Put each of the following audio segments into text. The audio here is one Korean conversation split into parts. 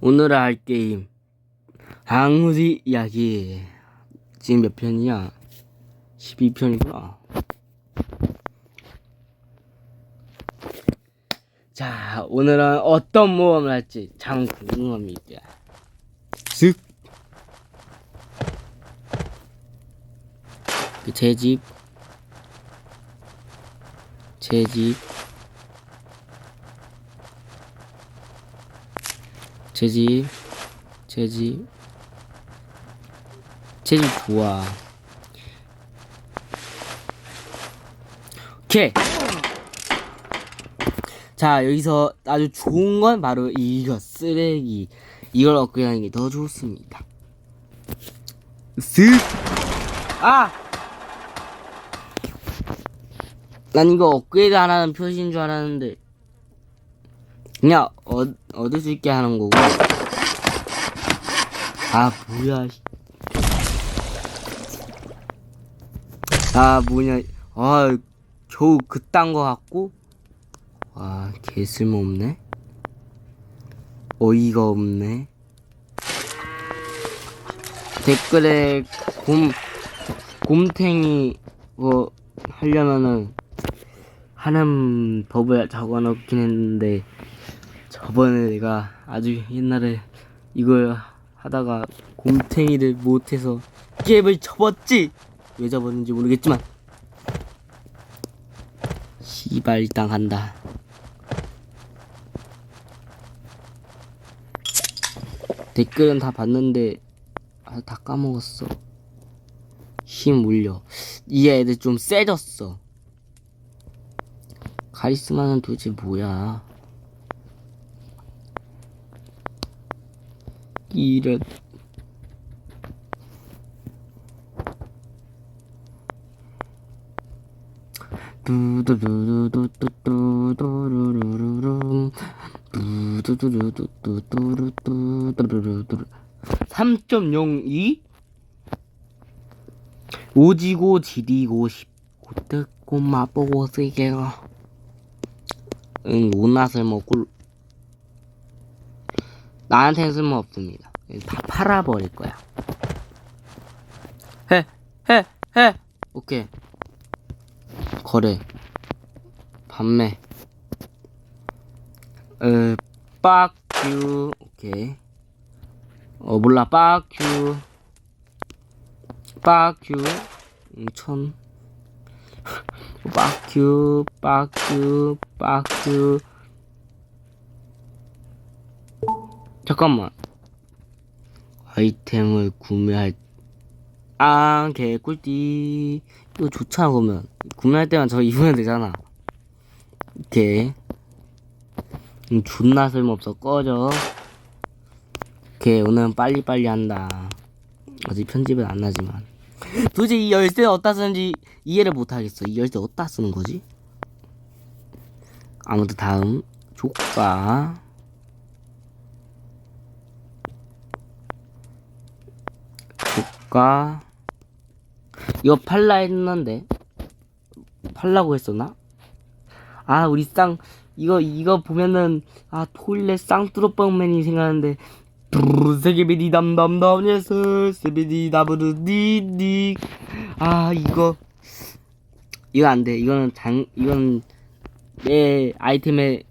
오늘 할 게임. 항우지 이야기. 지금 몇 편이야? 12편이구나. 자 오늘은 어떤 모험을 할지 참 궁금합니다. 쓱 그 제 집, 제 집, 제 집, 제 집, 제집 좋아. 오케이. 자 여기서 아주 좋은 건 바로 이거 쓰레기 이걸 업그레이드하는 게 더 좋습니다. 쓱. 아. 난 이거 업그레이드 하라는 표시인 줄 알았는데 그냥 얻, 얻을 수 있게 하는 거고. 아 뭐야 씨. 아 뭐냐. 아 겨우 그딴 거 갖고? 와 개 쓸모없네. 어이가 없네. 댓글에 곰 곰탱이 뭐 하려면은 하는 법을 적어 놓긴 했는데 저번에 내가 아주 옛날에 이걸 하다가 곰탱이를 못해서 게임을 접었지? 왜 접었는지 모르겠지만. 시발 간다. 댓글은 다 봤는데 아, 다 까먹었어. 힘 물려. 이 애들 좀 세졌어. 카리스마는 도대체 뭐야 이런 두두두두두두두루루루루 두두두두두두루루루루 3.02 오지고 지리고 싶고 뜯고 맛보고 쓰게가 응 못낫을 먹고 나한테는 쓸모없습니다 다 팔아버릴 거야. 해 해, 해. 오케이. 거래. 판매. 어 빡큐. 오케이. 어 몰라 빡큐. 빡큐. 음, 천. 빡큐 빡큐 빡큐. 잠깐만 아이템을 구매할 아 개꿀띠. 이거 좋잖아 그러면. 구매할 때만 저 입으면 되잖아. 오케이 음, 존나 쓸모없어. 꺼져. 오케이 오늘은 빨리빨리 한다. 아직 편집은 안 나지만. 도대체 이 열쇠는 어디다 쓰는지 이해를 못하겠어. 이 열쇠 어디다 쓰는 거지? 아무튼 다음 조카 조카 이거 팔라 했는데 팔라고 했었나? 아 우리 쌍 이거 이거 보면은 아 토일렛 쌍뚜러뻥맨이 생각나는데 세계비디 담담담 예스 세비디 다브르 디디. 아 이거 이거 안돼. 이거는 장 이건 내 아이템의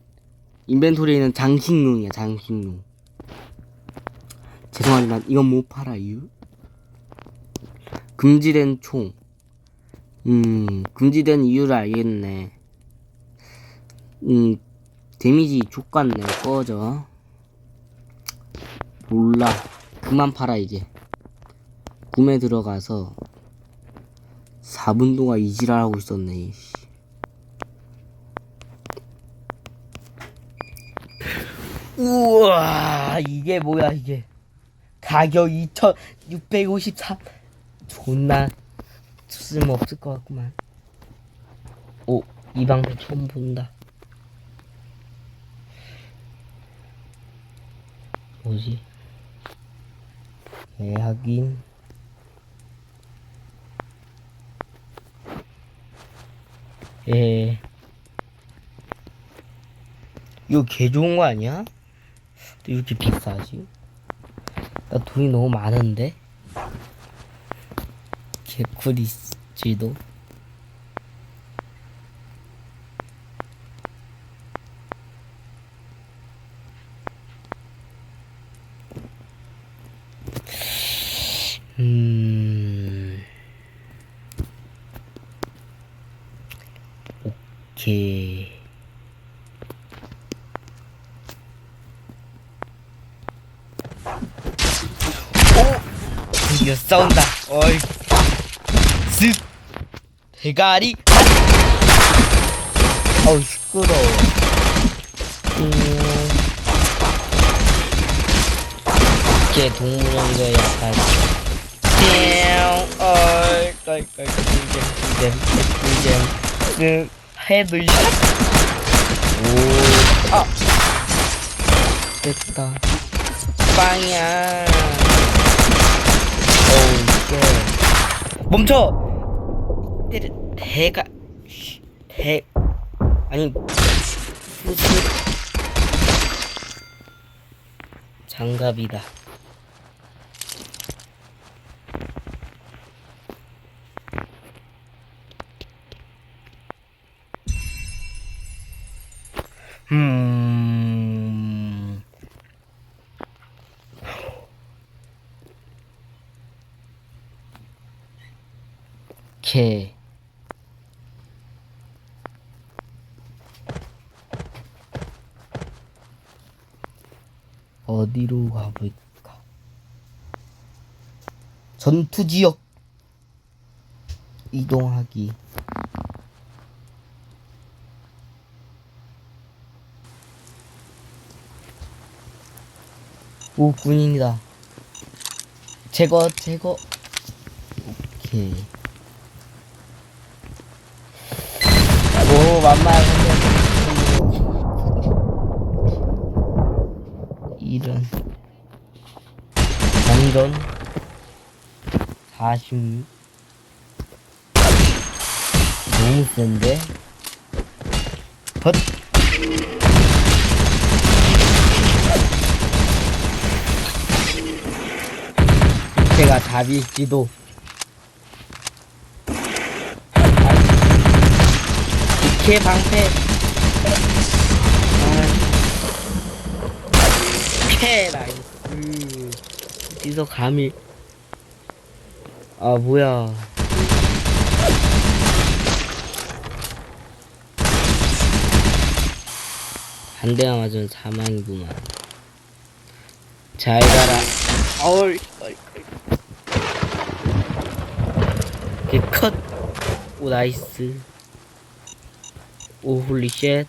인벤토리에 있는 장식용이야 장식용. 죄송하지만 이건 못 팔아요 금지된 총 음, 금지된 이유를 알겠네. 음, 데미지 족같네. 꺼져. 몰라. 그만 팔아, 이제. 구매 들어가서 4분 동안 이지랄하고 있었네, 이씨. 우와, 이게 뭐야, 이게. 가격 2,653. 존나 쓸모 없을 것 같구만. 오, 이 방송 처음 본다. 뭐지? 예, 하긴. 예. 이거 개 좋은 거 아니야? 또 이렇게 비싸지? 나 돈이 너무 많은데? 개꿀이지도. 음. 오케이. 드디어 싸운다. 어이. 쓱. 대가리. 어우, 시끄러워. 음. 이게 동물원도 약간. 띵. 어이, 깔깔, 꿀잼, 꿀잼, 꿀잼. 쓱. 헤드샷. 오. 아. 됐다. 빵이야. 어우, 쉣. 멈춰! 때려, 대가, 쉬, 대, 아니, 무슨, 장갑이다. 음. 개. 어디로 가볼까? 전투 지역 이동하기. 오 군인이다. 제거 제거. 오케이. 오 만만하게 이런 완전 46 너무 센데? 헛. 제가 답일지도. 이케 방패. 아, 캐 나이스 어디서 감히. 아 뭐야. 한 대가 맞으면 사망이구만. 잘 가라. 어이 어이. 컷오 나이스. 오 홀리쉣.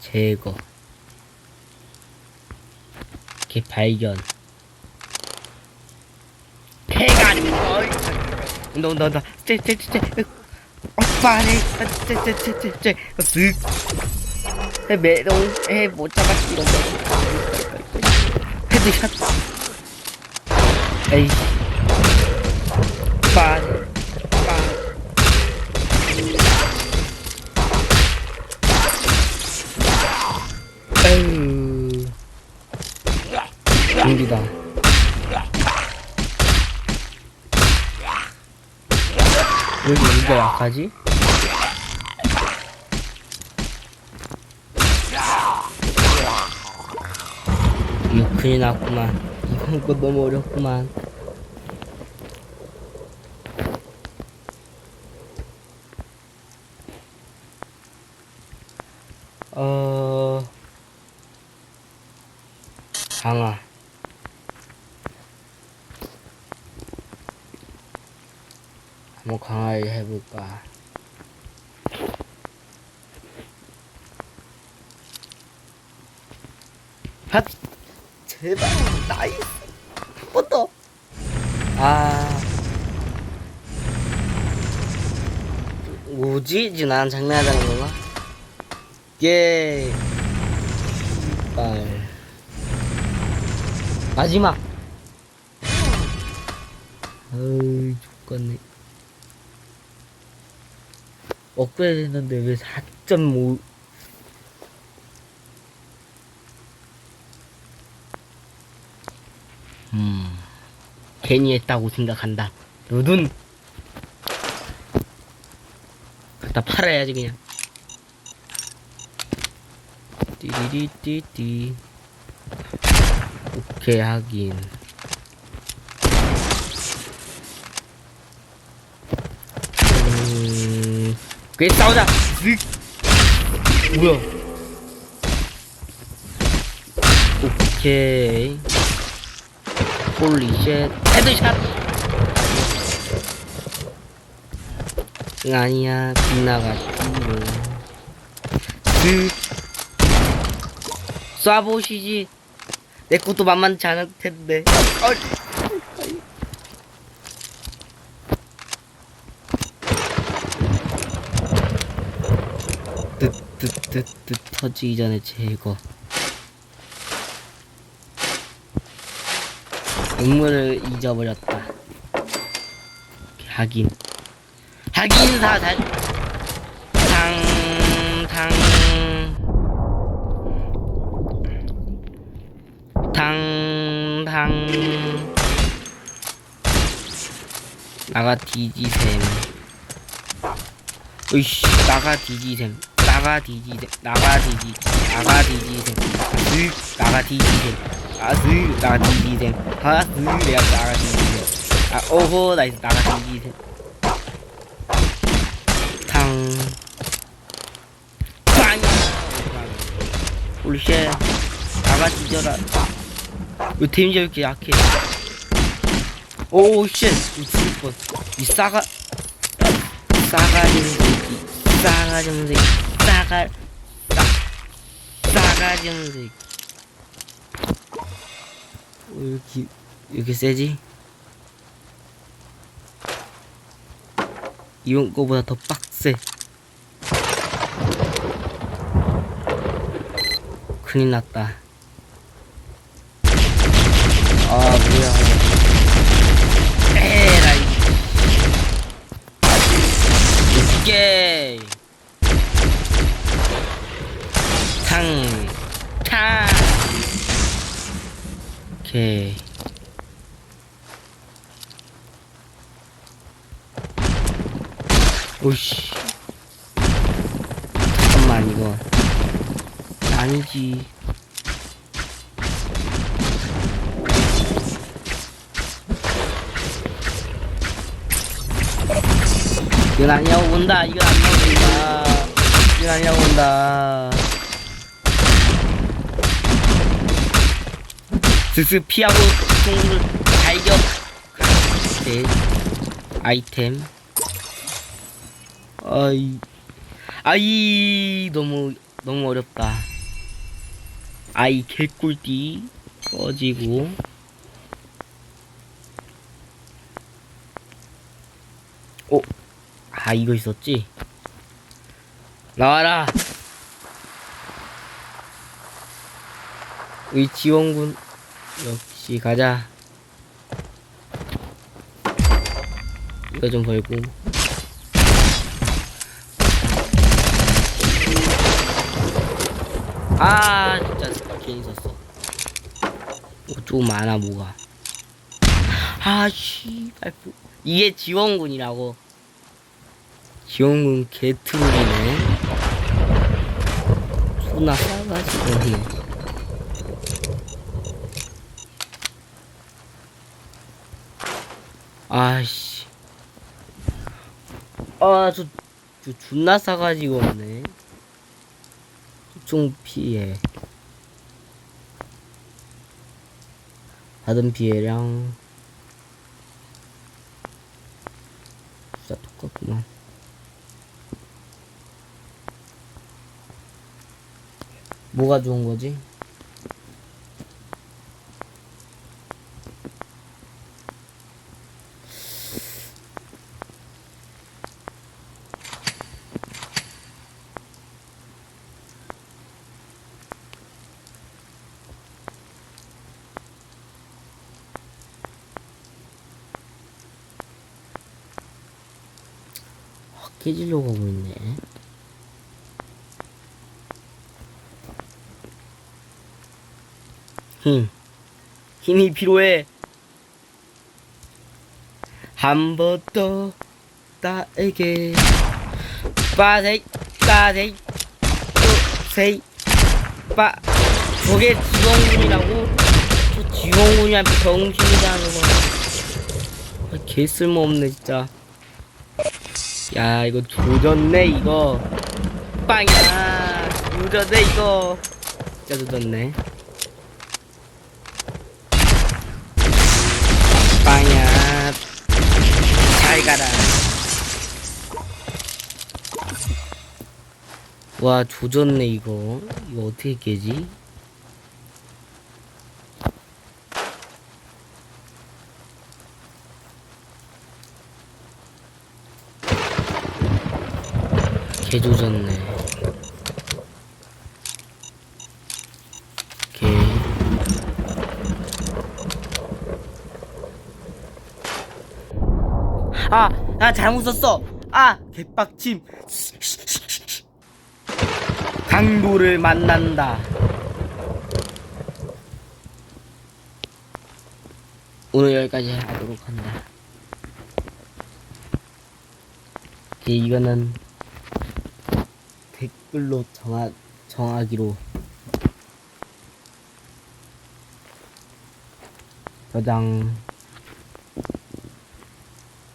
제거. 개 발견 대가리 온다 온다 온다 쟤쟤쟤쟤 오빠네 쟤쟤쟤쟤쟤. 쓱 메롱 에못 잡았지 이런 거 헤드샷 에이. 빤 빤. 여기 누가 약하지? 이거 큰일 났구만 이번 거 너무 어렵구만 어... 강아 한번 강화를 해볼까 핫. 제발 나이스. 한번 더. 아. 뭐지? 지금 나랑 장난하자는 건가? 예. 빨 마지막. 어이 죽겠네. 업그레이드 했는데 왜 4.5 음, 괜히 했다고 생각한다. 너는 갖다 팔아야지 그냥. 띠리리띠띠. 오케이 하긴. 음, 그래 싸우자. 쓱. 뭐야? 오케이. 홀리쉣 헤드샷. 응 아니야. 빗나갔지로 그 쏴보시지. 내 것도 만만치 않을 텐데. 어. 뜨뜨뜨뜨 터지기 전에 제거 음물을 잊어버렸다. 하긴. 하긴 사살. 탕, 탕. 탕, 탕. 나가 뒤지셈. 으이씨, 나가 뒤지셈. 나가 뒤지셈. 나가 뒤지. 나가 뒤지셈. 으, 나가 뒤지셈. 아, 으, 나가 뒤지셈. 아, 으, 내가 나가 뒤지셈. 아, 오호, 나이스, 나가 뒤지셈. 탕. 빵! 홀리쉣. 나가 뒤져라. 왜 데미지가 이렇게 약해? 오, 쉣. 이 죽을 뻔. 이 싸가, 싸가지 새끼. 싸가지 새끼. 싸가, 싸, 싸가지 새끼. 어, 이렇게, 이렇게 세지? 이번 거보다 더 빡세. 큰일 났다. 아, 뭐야. 에라이. 오케이. 탕, 탕. 오케이. 오씨. 잠깐만, 이거. 아니지. 이건 아니라고 본다. 이건 아니라고 본다. 이건 아니라고 본다. 스스 피하고 총을 발견. 네. 아이템. 아이. 아이 너무 너무 어렵다. 아이 개꿀띠 꺼지고. 오. 아 이거 있었지 나와라 우리 지원군 역시 가자 이거 좀 벌고 아 진짜 괜히 썼어 좀 많아 뭐가 아씨 이게 지원군이라고 지원군 개트롤이네. 존나 싸가지고. 아씨. 아, 저, 저 존나 싸가지고 없네. 총 피해. 받은 피해량. 진짜 똑같구만. 뭐가 좋은 거지? 깨지려고 하고 있네. 힘. 힘이 필요해. 한 번 더 나에게 빠세이 빠세이 또세이 빠 저게 지원군이라고? 저 지원군이랑 병신이다 저거 아, 개 쓸모없네 진짜 야 이거 조졌네 이거. 빵이야. 조졌네 이거. 진짜 조졌네. 빵이야. 잘 가라. 와 조졌네 이거. 이거 어떻게 깨지? 개 조졌네 개 아, 나 잘못 썼어. 아, 개빡침. 강도를 만난다. 오늘 여기까지 하도록 한다. 예, 이거는 댓글로 정하, 정하기로. 저장.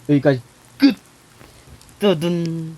여기까지 끝! 뜨든.